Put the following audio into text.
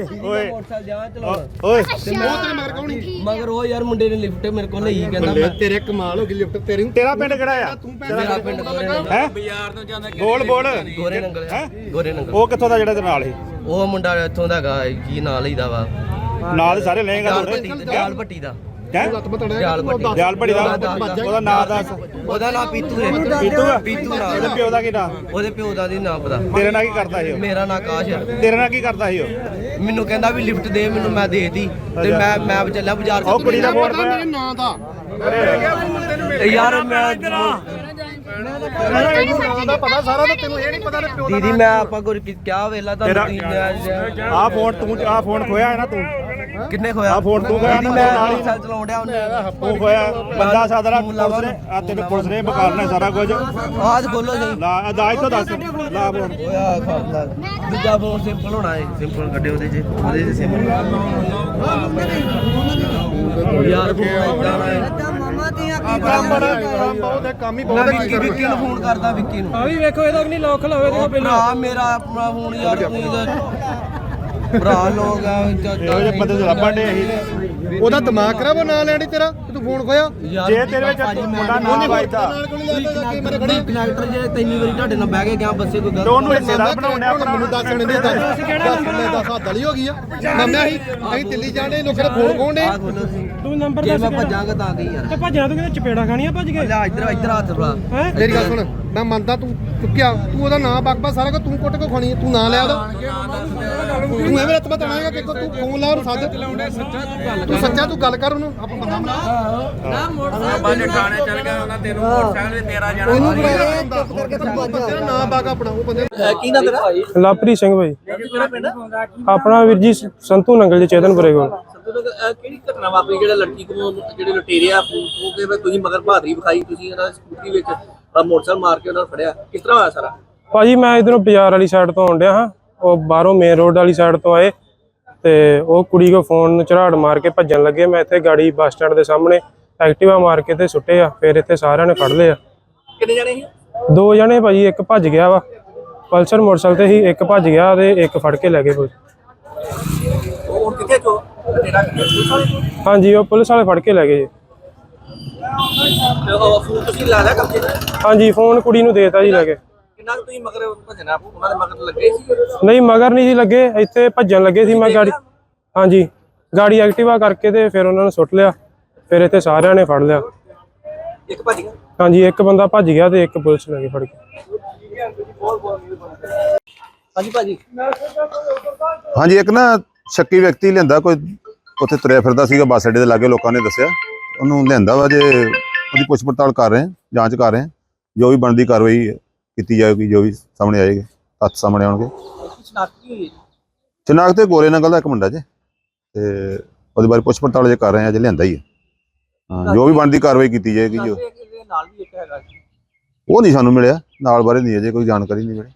ਓਏ ਮੋਟਰਸਾਈਕਲ ਜਾ ਚਲਾਉਣਾ। ਓਏ। ਤੇਰੇ ਮਗਰ ਕੌਣ ਹੀ ਮਗਰ ਉਹ ਯਾਰ ਮੁੰਡੇ ਨੇ ਲਿਫਟ ਮੇਰੇ ਕੋਲ ਲਈ ਕਹਿੰਦਾ ਮੈਂ ਤੇਰੇ ਕਮਾਲ ਹੋ ਗਈ ਲਿਫਟ ਤੇਰੀ। ਤੇਰਾ ਪਿੰਡ ਕਿਹੜਾ ਆ? ਮੇਰਾ ਪਿੰਡ ਗੋਰੇ ਨੰਗਲ ਹੈ? ਬੋਲ ਬੋਲ। ਗੋਰੇ ਨੰਗਲ। ਹੈਂ? ਗੋਰੇ ਨੰਗਲ। ਉਹ ਕਿੱਥੋਂ ਦਾ ਜਿਹੜਾ ਤੇ ਨਾਲ ਸੀ? ਉਹ ਮੁੰਡਾ ਇੱਥੋਂ ਦਾ ਹੈਗਾ ਕੀ ਨਾਂ ਲਈਦਾ ਵਾ? ਨਾਲ ਸਾਰੇ ਲਏਗਾ ਦਿਆਲ ਭੱਟੀ ਦਾ। ਹੈ? ਲੱਤ ਬਤੜਾ ਦਿਆਲ ਭੱਟੀ ਦਿਆਲ ਭੜੀ ਦਾ ਉਹਦਾ ਨਾਂ ਦੱਸ। ਉਹਦਾ ਨਾਂ ਪੀਤੂ ਹੈ। ਪੀਤੂ ਆ ਪੀਤੂ ਨਾਂ ਇਹਦੇ ਪਿਓ ਦਾ ਕੀ ਨਾਂ? ਉਹਦੇ ਪਿਓ ਦਾ ਨਹੀਂ ਨਾਂ ਪਤਾ। ਤੇਰੇ ਨਾਲ ਕੀ ਕਰਦਾ ਸੀ ਉਹ? ਮੇਰਾ ਨਾਂ ਆਕਾਸ਼ ਹੈ। ਤੇਰੇ ਨਾਲ ਕੀ ਕਰਦਾ ਸੀ ਉਹ? ਮੈਨੂੰ ਕਹਿੰਦਾ ਵੀ ਲਿਫਟ ਦੇ ਮੈਨੂੰ ਮੈਂ ਦੇਤੀ। ਤੇ ਮੈਂ ਮੈਂ ਚੱਲਿਆ ਬਾਜ਼ਾਰ ਉਹ ਕੁੜੀ ਦਾ ਨਾਂ ਦਾ। ਯਾਰ ਮੈਂ ਤੈਨੂੰ ਨਾਂ ਦਾ ਪਤਾ ਸਾਰਾ ਤੇ ਤੈਨੂੰ ਇਹ ਨਹੀਂ ਪਤਾ ਤੇ ਪਿਓ ਦਾ ਦੀਦੀ ਮੈਂ ਆਪਾਂ ਗੁਰ ਕਿਆ ਵੇਲਾ ਤੇਰਾ ਤੁਹਾਨੂੰ ਆਹ ਫੋਨ ਤੂੰ ਆਹ ਫੋਨ ਖੋਇਆ ਹੈ ਨਾ ਤੂੰ ਕਿੰਨੇ ਖੋਇਆ? ਆਹ ਫੋਨ ਤੂੰ ਖੋਇਆ ਦੀਦੀ ਨਾ ਮੈਂ ਨਾਲ ਹੀ ਮੋਟਰਸਾਈਕਲ ਚਲਾਉਣ ਡਿਆ ਉਹਨੇ। ਤੂੰ ਖੋਇਆ। ਬੰਦਾ ਸਾਦਰਾ ਪੁਲਿਸ ਨੇ ਆ ਤੈਨੂੰ ਪੁਲਿਸ ਨੇ ਬਕਾਲਣਾ ਸਾਰਾ ਕੁਝ। ਆਜ ਖੋਲੋ ਸਹੀ ਲਾ ਅਦਾਜ ਤੋਂ ਦੱਸ। ਲਾ ਫੋਨ। ਓਇਆ ਖਾਲਾ ਦੂਜਾ ਫੋਨ ਸਿੰਪਲ ਹੋਣਾ ਹੈ ਸਿੰਪਲ ਕੱਢੇ ਉਹਦੇ ਚ। ਉਹਦੇ ਚ ਸਿੰਪਲ ਯਾਰ ਫੋਨ ਇਦਾਂ ਹੈ ਕੰਮ ਬੜਾ ਕੰਮ ਬਹੁਤ ਹੈ ਕੰਮ ਹੀ ਮੈਂ ਬਹੁਤ ਹੈ। ਵਿੱਕੀ ਵਿੱਕੀ ਨੂੰ ਫੋਨ ਕਰਦਾ ਵਿੱਕੀ ਨੂੰ। ਆ ਵੀ ਵੇਖੋ ਇਹਦਾ ਵੀ ਨਹੀਂ ਲੋਕ ਲਾਵੇ ਉਹ ਭਰਾ ਮੇਰਾ ਆਪਣਾ ਫੋਨ ਯਾਰ ਤਾਂ ਭਰਾ ਲੋਕ ਆ ਇਹੋ ਜਿਹੇ ਬੰਦੇ ਤੋਂ ਲੱਭਣ ਦੇ ਅਸੀਂ ਉਹਦਾ ਦਿਮਾਗ ਖਰਾਬ ਉਹ ਨਾਂ ਲੈਣੀ ਤੇਰਾ ਤੇ ਤੂੰ ਫੋਨ ਖੋਇਆ ਜੇ ਤੇਰੇ ਵਿੱਚ ਮੁੰਡਾ ਨਾ ਵੱਜਦਾ ਨਾਲ ਕੋਲ ਲੱਗਦਾ ਕਿ ਮੇਰੇ ਖੜੀ ਕਨੈਕਟਰ ਜੇ ਤਿੰਨੀ ਵਾਰੀ ਤੁਹਾਡੇ ਨਾਲ ਬਹਿ ਕੇ ਗਿਆ ਬੱਸੇ ਕੋਈ ਤੇ ਗੱਲ ਉਹਨੂੰ ਹਿੱਸੇਦਾਰ ਬਣਾਉਣਿਆ ਹੁਣ ਮੈਨੂੰ ਦੱਸ ਮੈਨੂੰ ਦੱਸ ਦੱਸ ਮੈਂ ਦੱਸ ਹੱਦ ਵਾਲੀ ਹੋ ਗਈ ਆ ਮੰਮਿਆ ਹੀ ਅਸੀਂ ਦਿੱਲੀ ਜਾਣੇ ਲੋਕਾਂ ਦੇ ਫੋਨ ਦੇ ਆ ਖੋਲੋ ਸੀ ਤੂੰ ਨੰਬਰ ਜੇ ਦੱਸ ਮੈਂ ਕਿਹੜਾ? ਭੱਜਾਂਗਾ ਤਾਂ ਕੀ ਯਾਰ ਤੇ ਭੱਜਣਾ ਤੂੰ ਕਿਤੇ ਚਪੇੜਾ ਖਾਣੀਆਂ ਭੱਜ ਕੇ ਲੈ ਇੱਧਰ ਇੱਧਰ ਹੱਥ ਹੈ ਮੇਰੀ ਗੱਲ ਸੁਣ ਮੈਂ ਮੰਨਦਾ ਤੂੰ ਚੁੱਕਿਆ ਤੂੰ ਉਹਦਾ ਨਾਂ ਬਕਬਾ ਸਾਰਾ ਕੁਝ ਤੂੰ ਕੁੱਟ ਕੇ ਖਾਣੀ ਤੂੰ ਨਾਂ ਲਿਆ ਉਹਦਾ ਤੂੰ ਐਵੇਂ ਰੱਤ ਬਤਾਣਾਗਾ ਕਿ ਤੂੰ ਫੋਨ ਲਾ ਉਹਨੂੰ ਸੱਜ ਤੂੰ ਸੱਚਾ ਤੂੰ ਗੱਲ ਕਰ ਉਹਨੂੰ ਆਪਾਂ ਬੰਦਾ ਬਣਾ। ਬਾਜੇ ਥਾਣੇ ਚੱਲ ਗਿਆ ਉਹਨਾਂ ਤੈਨੂੰ ਮੋਟਰਸਾਈਕਲ ਤੇ ਤੇਰਾ ਜਾਣਾ। ਉਹਨੂੰ ਨਾਂ ਬਾਗਾ ਆਪਣਾ ਉਹ ਬੰਦੇ ਕੀ ਨਾ ਤੇਰਾ? ਲਵਪ੍ਰੀਤ ਸਿੰਘ ਭਾਈ ਕਿਹੜਾ ਪਿੰਡ ਆਪਣਾ ਵੀਰ ਜੀ ਸੰਤੂ ਨੰਗਲ ਦੇ ਚੇਤਨਪੁਰੇ ਕੋਲ। ਕਿਹੜੀ ਘਟਨਾ ਵਾਪਰੀ ਜਿਹੜਾ ਲੜਕੀ ਕੋਲ ਜਿਹੜੇ ਲੁਟੇਰੇ ਆ ਉਹ ਕਿ ਵੀ ਤੁਸੀਂ ਮਗਰ ਬਹਾਦਰੀ ਵਿਖਾਈ ਤੁਸੀਂ ਇਹਨਾਂ ਦੀ ਸਕੂਟਰੀ ਵਿੱਚ ਮੋਟਰਸਾਈਕਲ ਮਾਰ ਕੇ ਉਹਨਾਂ ਨੂੰ ਫੜਿਆ। ਕਿਸ ਤਰ੍ਹਾਂ ਹੋਇਆ ਸਾਰਾ? ਭਾਜੀ ਮੈਂ ਇਧਰੋਂ ਬਾਜ਼ਾਰ ਵਾਲੀ ਸਾਈਡ ਤੋਂ ਆਉਣ ਡਿਆ ਹਾਂ। ਉਹ ਬਾਹਰੋਂ ਮੇਨ ਰੋਡ ਵਾਲੀ ਸਾਈਡ ਤੋਂ ਆਏ ਤੇ ਉਹ ਕੁੜੀ ਕੋ ਫੋਨ ਝਰਾੜ ਮਾਰ ਕੇ ਭੱਜਣ ਲੱਗੇ। ਮੈਂ ਇੱਥੇ ਗਾੜੀ ਬੱਸ ਸਟੈਂਡ ਦੇ ਸਾਹਮਣੇ ਐਕਟਿਵਾ ਮਾਰ ਕੇ ਤੇ ਸੁੱਟੇ ਆ ਫਿਰ ਇੱਥੇ ਸਾਰਿਆਂ ਨੇ ਫੜ ਲਿਆ। ਕਿੰਨੇ ਜਣੇ ਸੀ? ਦੋ ਜਣੇ ਭਾਜੀ ਇੱਕ ਭੱਜ ਗਿਆ ਵਾ। ਪਲਸਰ ਮੋਟਰਸਾਈਕਲ ਤੇ ਹੀ ਇੱਕ ਭੱਜ ਗਿਆ ਤੇ ਇੱਕ ਫੜ ਕੇ ਲੈ ਗਏ ਉਹ ਹੁਣ ਕਿੱਥੇ ਚੋ? ਹਾਂਜੀ ਉਹ ਪੁਲਿਸ ਵਾਲੇ ਫੜ ਕੇ ਲੈ ਗਏ। ਜੀ? ਹਾਂਜੀ ਫੋਨ ਕੁੜੀ ਨੂੰ ਦੇਤਾ ਜੀ ਲੈ ਕੇ। ਕਿੰਨਾ ਕੁ ਤੁਸੀਂ ਮਗਰ ਭਜਣਾ? ਉਹਨਾਂ ਦੇ ਮਗਰ ਲੱਗੇ ਸੀ? ਨਹੀਂ ਮਗਰ ਨਹੀਂ ਸੀ ਲੱਗੇ। ਇੱਥੇ ਭੱਜਣ ਲੱਗੇ ਸੀ ਮੈਂ ਗਾੜੀ। ਹਾਂਜੀ। ਗਾੜੀ ਐਕਟਿਵਾ ਕਰਕੇ ਤੇ ਫਿਰ ਉਹਨਾਂ ਨੂੰ ਸੁੱਟ ਲਿਆ। ਫਿਰ ਇੱਥੇ ਸਾਰਿਆਂ ਨੇ ਫੜ ਲਿਆ। ਇੱਕ ਭੱਜ ਗਿਆ? ਹਾਂਜੀ ਇੱਕ ਬੰਦਾ ਭੱਜ ਗਿਆ ਤੇ ਇੱਕ ਪੁਲਿਸ ਲੈ ਕੇ ਫੜ ਕੇ। ਹਾਂਜੀ ਭਾਜੀ। ਹਾਂਜੀ ਇੱਕ ਨਾ ਸ਼ੱਕੀ ਵਿਅਕਤੀ ਲਿਆਂਦਾ ਕੋਈ ਉੱਥੇ ਤੁਰਿਆ ਫਿਰਦਾ ਸੀਗਾ ਬੱਸ ਅੱਡੇ ਦੇ ਲਾਗੇ ਲੋਕਾਂ ਨੇ ਦੱਸਿਆ। ਉਹਨੂੰ ਲਿਆਂਦਾ ਵਾ ਜੇ ਉਹਦੀ ਪੁੱਛ ਪੜਤਾਲ ਕਰ ਰਹੇ ਹਾਂ ਜਾਂਚ ਕਰ ਰਹੇ ਹਾਂ ਜੋ ਵੀ ਬਣਦੀ ਕਾਰਵਾਈ ਕੀਤੀ ਜਾਏਗੀ ਜੋ ਵੀ ਸਾਹਮਣੇ ਆਏਗੀ ਤੱਥ ਸਾਹਮਣੇ ਆਉਣਗੇ। ਚਨਾਕ ਤੇ ਗੋਰੇ ਨੰਗਲ ਦਾ ਇੱਕ ਮੁੰਡਾ ਜੇ ਤੇ ਉਹਦੇ ਬਾਰੇ ਪੁੱਛ ਪੜਤਾਲ ਜੇ ਕਰ ਰਹੇ ਹਾਂ ਜੇ ਲਿਆਂਦਾ ਹੀ ਹੈ। ਹਾਂ ਜੋ ਵੀ ਬਣਦੀ ਕਾਰਵਾਈ ਕੀਤੀ ਜਾਏਗੀ ਜੋ। ਇਹਦੇ ਨਾਲ ਵੀ ਇੱਕ ਹੈਗਾ ਸੀ। ਉਹ ਨਹੀਂ ਸਾਨੂੰ ਮਿਲਿਆ ਨਾਲ ਬਾਰੇ ਨਹੀਂ ਅਜੇ ਕੋਈ ਜਾਣਕਾਰੀ ਨਹੀਂ ਮਿਲੀ।